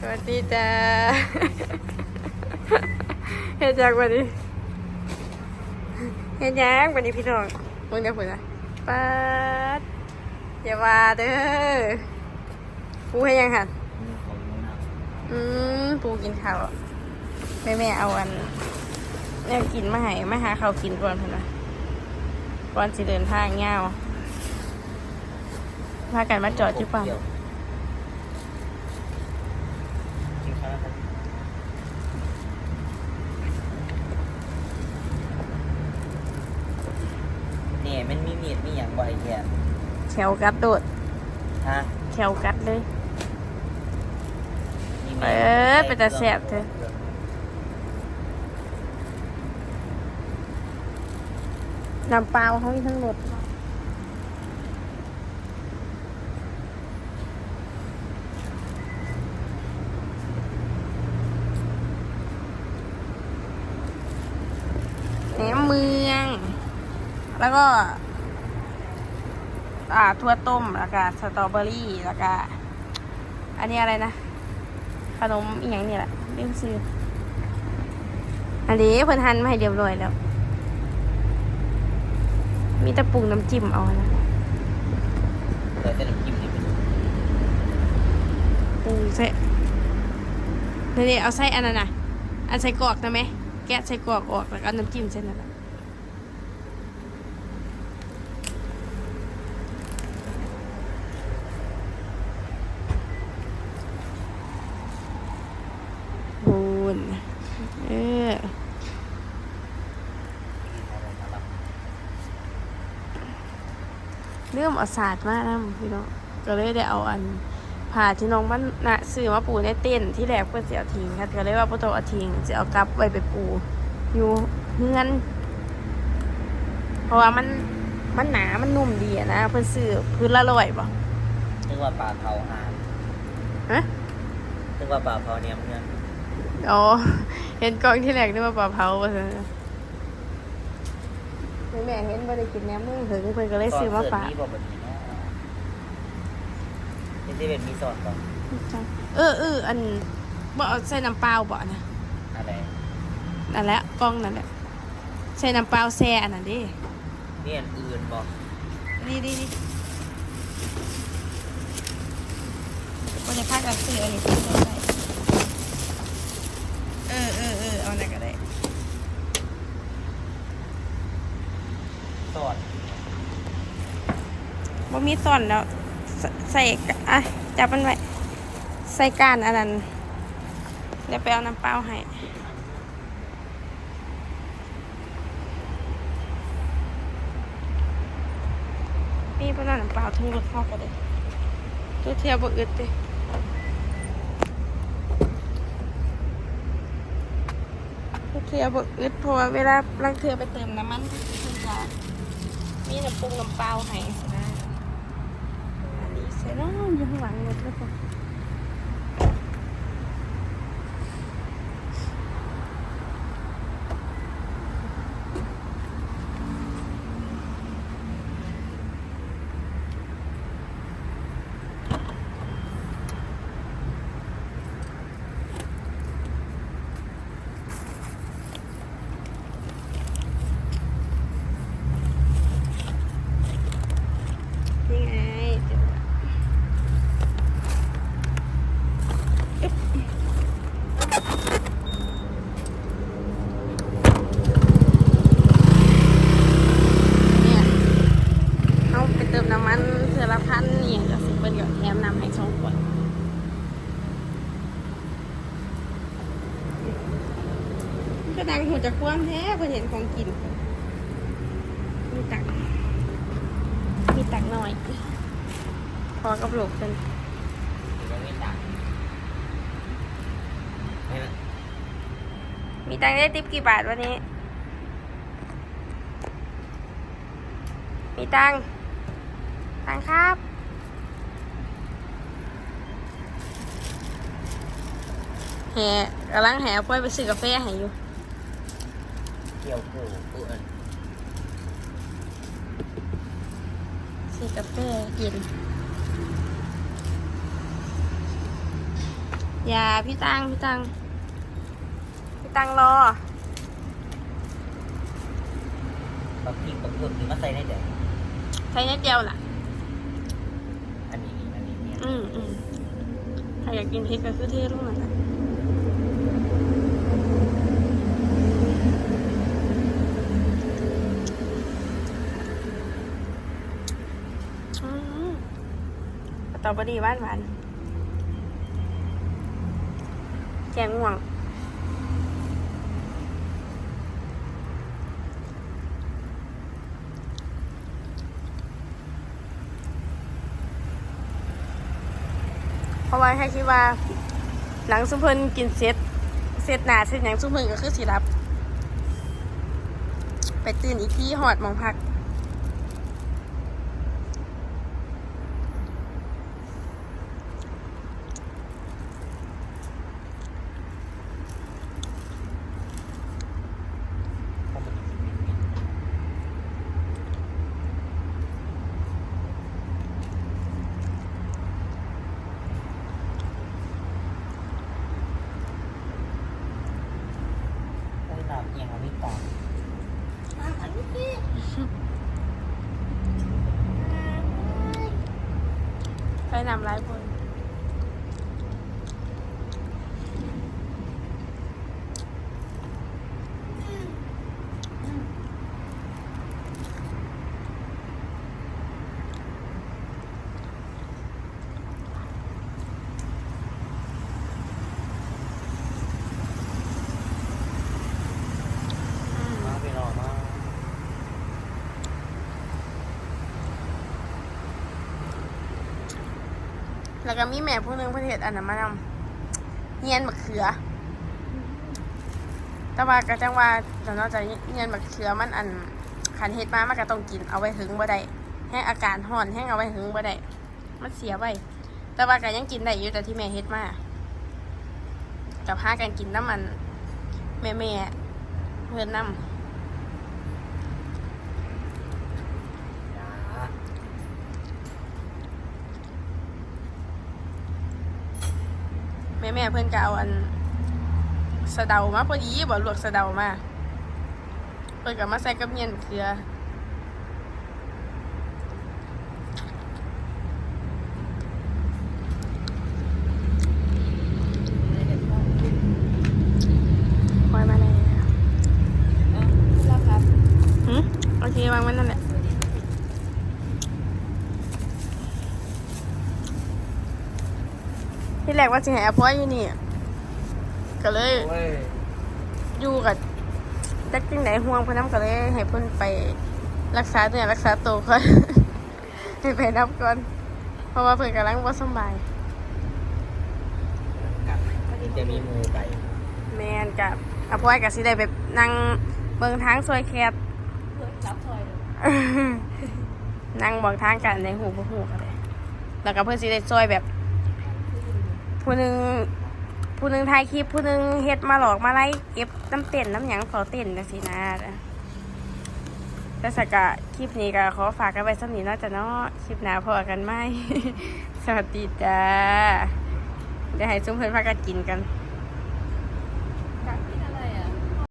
สวัสดีจ้าเฮ็ดจักวันนี้เฮ็ดยังวันนี้พี่น้องมึงเดี๋ยวพูดนะปัดอย่าว่าเด้อปูให้ยังหันอืมปูกินข้าวแม่แม่เอาอันแนวกินมาให้มาหาข้าวกินก่อนเพื่อนนะก่อนสิเดินทางเงาวพากันมาจอดที่ปั๊ม กินข้าวแล้วครับเนี่ยมันมีมีดมีอย่าง บ่อยแค่แขวกัดโดดฮะแขวกัดเลย มีมีดเออเป็นตาแสบเถอะ น้ำเปล่าเขามีทั้งหมดแหนมเมือง แล้วก็ อ่าถั่วต้มแล้วก็สตรอเบอรี่แล้วก็อันนี้อะไรนะขนมอีกอย่างนี่แหละเรื่องซื้ออันนี้เพิ่นหั่นมาให้เรียบร้อยแล้ว มีแต่ปรุงน้ำจิ้มเอานะเดี๋ยวจะน้ำจิ้มนี่เป็นปรุงใส่นี่นี่เอาใส่อันนั้นน่ะอันใส่กรอกนะไหมแกะใส่กรอกออกแล้วก็เอาน้ำจิ้มใส่นั่นแหละบูนเออ เริ่มเอาศาสตร์มากนะพี่น้องก็เลยได้เอาอันผ่าที่น้องมันนะซื้อมาปูในเต้นท์ที่แรกเพื่อจะเอาทิ้งค่ะก็เลยว่าพ่อโตเอาทิ้งจะเอากลับไว้ไปปูอยู่เฮือนเพราะว่ามันมันหนา มันนุ่มดีอะนะ เพื่อซื้อพื้นละร้อยบ่นึกว่าปลาเผาหานฮะนึกว่าปลาเผาเนี่ยเงินอ๋อเห็นกล้องที่แรกนึกว่าปลาเผาว่าซั่น แม่เห็นบ่ได้กินแหนมมือถึงเพิ่นก็เลยซื้อมาฝากนี่บอกแบบนี้นะนี่ที่เป็นมีสอดก่อนเออเอออันบ่เอาใส่น้ำเปล่าบ่นะอะไรนั่นแหละกล้องนั่นแหละใส่น้ำเปล่าแซ่อันนั้นดินี่อันอื่นบอกดีดีดีก็จะพากันซื้ออันนี้ซื้อได้เออเออเออเอาไหนก็ได้ สอด บ่ มีตอนแล้วใส่อะจับมันไว้ใส่ก้านอันนั้นเดี๋ยวไปเอาน้ำเปล่าให้มีปน้ำเปล่าทั้งรถเข้าก็ได้ตัวเทียบอึดเด้เทือบอึดเพราะว่าเวลาลังเทือไปเติมน้ำมันคือจะมีน้ำปรุงน้ำเปล่าให้ สินะอันนี้ใส่น้องอยู่ข้างหลังรถแล้วก็นี่ไงเดี๋ยวอึ๊บเนี่ยเอาไปเติมน้ำมันเทือละพันนี่ก็สิเป็นกับแถมน้ำให้สองขวด จะคว่ำแท้เพื่อเห็นของกิน มีตังมีตังค์หน่อย พอกับลูกเป็นยันมีตังได้ติปกี่บาทวันนี้ มีตัง ตังครับแห่กำลังแห่เอาไปไปซื้อกาแฟให้อยู่ กี่ยวกูกูอันซื้อกาแฟกิน อย่าพี่ตังพี่ตังพี่ตังรอบักพริกบักเพิ่มนี่มาใส่ได้เดี๋ยวใช้นิดเดียวล่ะ อันนี้นี่อันนี้เนี่ยอืมอืมถ้าอยากกินพริกก็คือเทลงนั่นแหละอืมสตร อเบอรี่หวานหวานแกงง่วงเพราะว่าให้คิดว่าหลังสุพิ่นกินเสร็จเสร็จหนาเสร็จหยังสุพิ่นก็คือสิรับ ไปตื่นอีกที่หอดมองพัก เพราะมันมีวิตามิน โอ้ยน้ำเอียงเอาไม่ตาม ไปนำร้ายคนอืม มาไปรอมา แล้วก็มีแม่ผู้นึงเประเทศอันนั้นมานำเงียนมะเขือ แต่ว่าก็จังว่าแต่นอกจากเงียนมะเขือมันอันขันเฮ็ดมามันก็ต้องกินเอาไว้ถึงบ่ได้แห้งอาการห่อนแห้งเอาไว้ถึงบ่ได้มันเสียไว้แต่ว่าก็ยังกินได้อยู่แต่ที่แม่เฮ็ดมากับพากันกินน้ำมัน แม่แม่เพื่อนน้จ้าำ แม่เพื่อนก็เอาอันสะเดามาพอดีบ่ลวกสะเดามาเพื่อนก็มาใส่กับเงียนมะเขือ ปล่อยมาเลยหืมโอเควางไว้นั่นแหละ ที่แรกว่าสิให้อภัยอยู่นี่ ก็เลย โอ้ยอยู่กับจักจังไหนห่วงเพื่อนน้ำก็เลยให้เพื่อนไปรักษาตัวรักษาตัวก่อน ให้ไปนับก่อน เพราะว่าเพื่อนกำลังว่าสำบาย กลับจะมีมือไปแมนกับอภัยกับสิได้ไปนั่งเบิ่งทางซอยแคบรับซอยเลยนั่งบอกทางกันในหูพวกหูกันเลยแล้วก็เพื่อนสิได้ช่วยแบบ ผู้หนึ่งผู้หนึ่งถ่ายคลิปผู้หนึ่งเฮ็ดมาหลอกมาไล่เก็บน้ำเต้นน้ำหยังขอเต้นจังสินะแต่สักกะคลิปนี้ก็ขอฝากกันไว้สักนิดเนาจะเนาะคลิปหน้าพอกันไหม สวัสดีจ้าเดี๋ยวให้ซุ้มเพื่อนพากันกินกัน